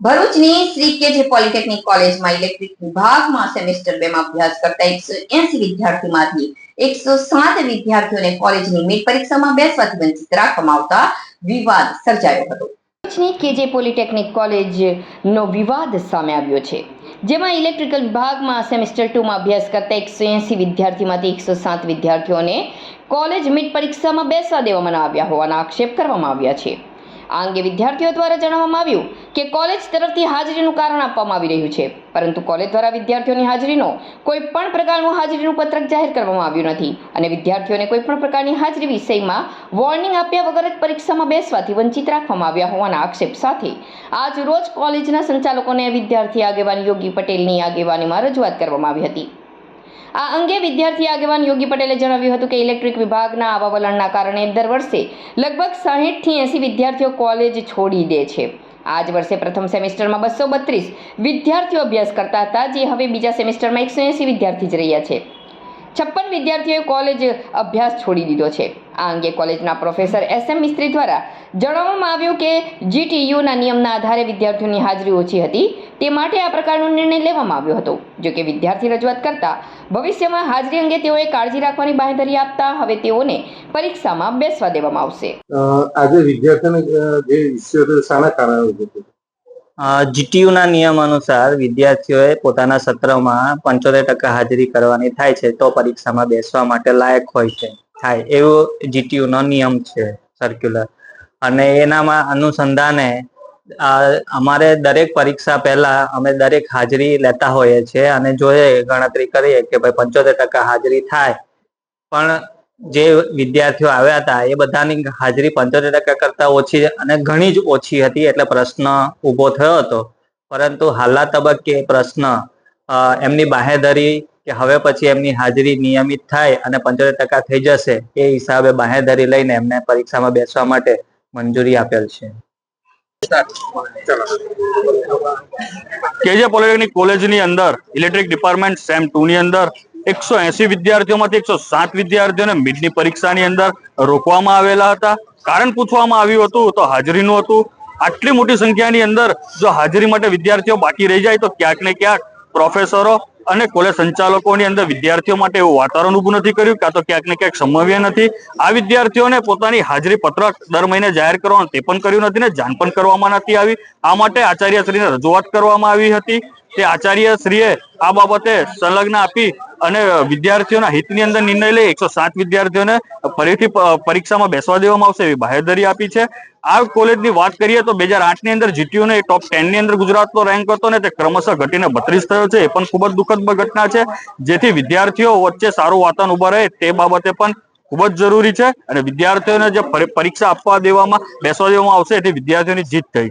ભરૂચની શ્રી કેજે પોલિટેકનિક કોલેજમાં ઇલેક્ટ્રિક વિભાગમાં સેમેસ્ટર બે માં અભ્યાસ કરતા એકસો એસી વિદ્યાર્થીમાંથી એકસો સાત વિદ્યાર્થીઓને કોલેજની મેટ પરીક્ષામાં બેસવાથી વંચિત રાખવામાં આવતા વિવાદ સર્જાયો હતો. ભરૂચની કેજે પોલિટેકનિક કોલેજનો વિવાદ સામે આવ્યો છે, જેમાં ઇલેક્ટ્રિકલ વિભાગમાં સેમેસ્ટર ટુમાં અભ્યાસ કરતા એકસો એસી વિદ્યાર્થીમાંથી એકસો સાત વિદ્યાર્થીઓને કોલેજ મીટ પરીક્ષામાં બેસવા દેવામાં આવ્યા હોવાના આક્ષેપ કરવામાં આવ્યા છે. આ અંગે વિદ્યાર્થીઓ દ્વારા જણાવવામાં આવ્યું કે કોલેજ તરફથી હાજરીનું કારણ આપવામાં આવી રહ્યું છે. પરંતુ કોલેજ દ્વારા વિદ્યાર્થીઓની હાજરીનો કોઈ પણ પ્રકારનું હાજરીનું પત્રક જાહેર કરવામાં આવ્યું નથી અને વિદ્યાર્થીઓને કોઈ પણ પ્રકારની હાજરી વિષયમાં વોર્નિંગ આપ્યા વગર જ પરીક્ષામાં બેસવાથી વંચિત રાખવામાં આવ્યા હોવાના આક્ષેપ સાથે આજ રોજ કોલેજના સંચાલકોને વિદ્યાર્થી આગેવાન યોગી પટેલની આગેવાનીમાં રજૂઆત કરવામાં આવી હતી. આ અંગે વિદ્યાર્થી આગેવાન યોગી પટેલે જણાવ્યું હતું કે ઇલેક્ટ્રિક વિભાગના આવા વલણના કારણે દર વર્ષે લગભગ સાહીઠથી એંસી વિદ્યાર્થીઓ કોલેજ છોડી દે છે. આ જ વર્ષે પ્રથમ સેમેસ્ટરમાં બસો બત્રીસ વિદ્યાર્થીઓ અભ્યાસ કરતા હતા, જે હવે બીજા સેમેસ્ટરમાં એકસો એંસી વિદ્યાર્થી જ રહ્યા છે. છપ્પન વિદ્યાર્થીઓએ કોલેજ અભ્યાસ છોડી દીધો છે. આ અંગે કોલેજના પ્રોફેસર એસ એમ મિસ્ત્રી દ્વારા જણાવવામાં આવ્યું કે જીટીયુના નિયમના આધારે વિદ્યાર્થીઓની હાજરી ઓછી હતી. તે માટે આ પ્રકારનો નિર્ણય લેવામાં આવ્યો હતો. જો કે વિદ્યાર્થી રજૂઆત કરતા ભવિષ્યમાં હાજરી અંગે તેઓએ કાળજી રાખવાની બાંહેધરી આપતા હવે તેઓને પરીક્ષામાં બેસવા દેવામાં આવશે. આજે વિદ્યાર્થીઓને જે વિષયો શાના કારણે જીટીયુના નિયમ અનુસાર વિદ્યાર્થીઓએ પોતાના સત્રમાં પંચોતેર ટકા હાજરી કરવાની થાય છે તો પરીક્ષામાં બેસવા માટે લાયક હોય છે. થાય એવો જીટીયુનો નિયમ છે સર્ક્યુલર અને એનામાં અનુસંધાને અમારે દરેક પરીક્ષા પહેલા અમે દરેક હાજરી લેતા હોઈએ છીએ અને જોઈએ ગણતરી કરીએ કે ભાઈ પંચોતેર ટકા હાજરી થાય. પણ જે વિદ્યાર્થીઓ આવ્યા હતા એ બધાની હાજરી પંચોતેર ટકા કરતા ઓછી અને ઘણી જ ઓછી હતી એટલે પ્રશ્ન ઊભો થયો હતો. પરંતુ હાલના તબક્કે પ્રશ્ન એમની બાહેધરી કે હવે પછી એમની હાજરી નિયમિત થાય અને પંચોતેર ટકા થઈ જશે એ હિસાબે બાહેધરી લઈને એમને પરીક્ષામાં બેસવા માટે મંજૂરી આપેલ છે. કેજે પોલિટેકનિક કોલેજની અંદર, ઇલેક્ટ્રિક ડિપાર્ટમેન્ટ સેમ ટુ ની અંદર, એકસો એસી વિદ્યાર્થીઓમાંથી એકસો સાત વિદ્યાર્થીઓને મિડની પરીક્ષાની અંદર રોકવામાં આવેલા હતા. કારણ પૂછવામાં આવ્યું હતું તો હાજરીનું હતું આટલી મોટી સંખ્યાની અંદર જો હાજરી માટે વિદ્યાર્થીઓ બાકી રહી જાય તો ક્યાંક ને ક્યાંક પ્રોફેસરો અને કોલેજ સંચાલકોની અંદર વિદ્યાર્થીઓ માટે એવું વાતાવરણ ઊભું નથી કર્યું કાં તો ક્યાંક ને ક્યાંક સંભવ્ય નથી. આ વિદ્યાર્થીઓને પોતાની હાજરી પત્રક દર મહિને જાહેર કરવાનું તે પણ કર્યું નથી ને જાણ પણ કરવામાં નથી આવી. આ માટે આચાર્યશ્રીને રજૂઆત કરવામાં આવી હતી. તે આચાર્યશ્રીએ આ બાબતે સંલગ્ન આપી અને વિદ્યાર્થીઓના હિતની અંદર નિર્ણય લઈ એકસો સાત વિદ્યાર્થીઓને ફરીથી પરીક્ષામાં બેસવા દેવામાં આવશે એવી બાહેધરી આપી છે. આ કોલેજની વાત કરીએ તો બે હજાર આઠની અંદર જીટીયુ ને ટોપ ટેનની અંદર ગુજરાતનો રેન્ક હતો ને તે ક્રમશઃ ઘટીને બત્રીસ થયો છે. એ પણ ખૂબ જ દુઃખદ ઘટના છે. જેથી વિદ્યાર્થીઓ વચ્ચે સારું વાતાવરણ ઊભા રહે તે બાબતે પણ ખૂબ જ જરૂરી છે અને વિદ્યાર્થીઓને જે પરીક્ષા આપવા દેવામાં, બેસવા દેવામાં આવશે એથી વિદ્યાર્થીઓની જીત થઈ.